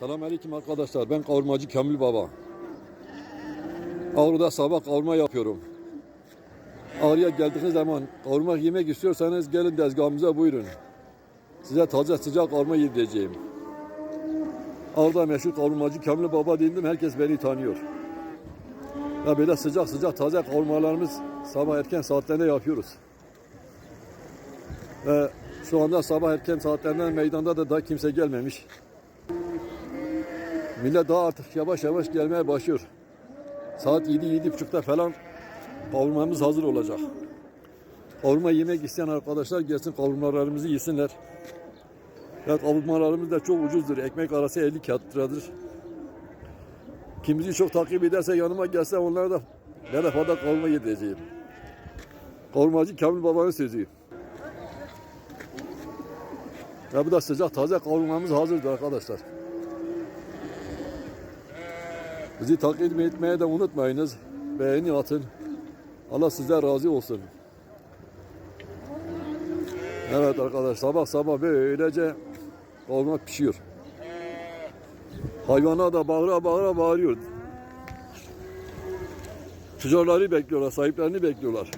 Selamünaleyküm arkadaşlar. Ben kavurmacı Kamil Baba. Ağrı'da sabah kavurma yapıyorum. Ağrı'ya geldiğiniz zaman kavurma yemek istiyorsanız gelin tezgahımıza buyurun. Size taze sıcak kavurma yedireceğim. Ağrı'da meşhur kavurmacı Kamil Baba dedim herkes beni tanıyor. Ya böyle sıcak sıcak taze kavurmalarımız sabah erken saatlerinde yapıyoruz. Ve şu anda sabah erken saatlerinde meydanda da daha kimse gelmemiş. Millet daha artık yavaş yavaş gelmeye başlıyor. Saat 7 yedi buçukta falan kavurmamız hazır olacak. Kavurma yemek isteyen arkadaşlar gelsin kavurmalarımızı yesinler. Ya kavurmalarımız da çok ucuzdur. Ekmek arası 50 kağıt liradır. Kim bizi çok takip ederse yanıma gelse onlara da bedavada kavurma yedireceğim. Kavurmacı Kamil Baba'nın sözü. Ya bu da sıcak taze kavurmamız hazırdır arkadaşlar. Bizi takip etmeye de unutmayınız. Beğeni atın. Allah size razı olsun. Evet arkadaş sabah sabah böylece kavurma pişiyor. Hayvana da bağıra bağıra bağırıyor. Tüccarları bekliyorlar, sahiplerini bekliyorlar.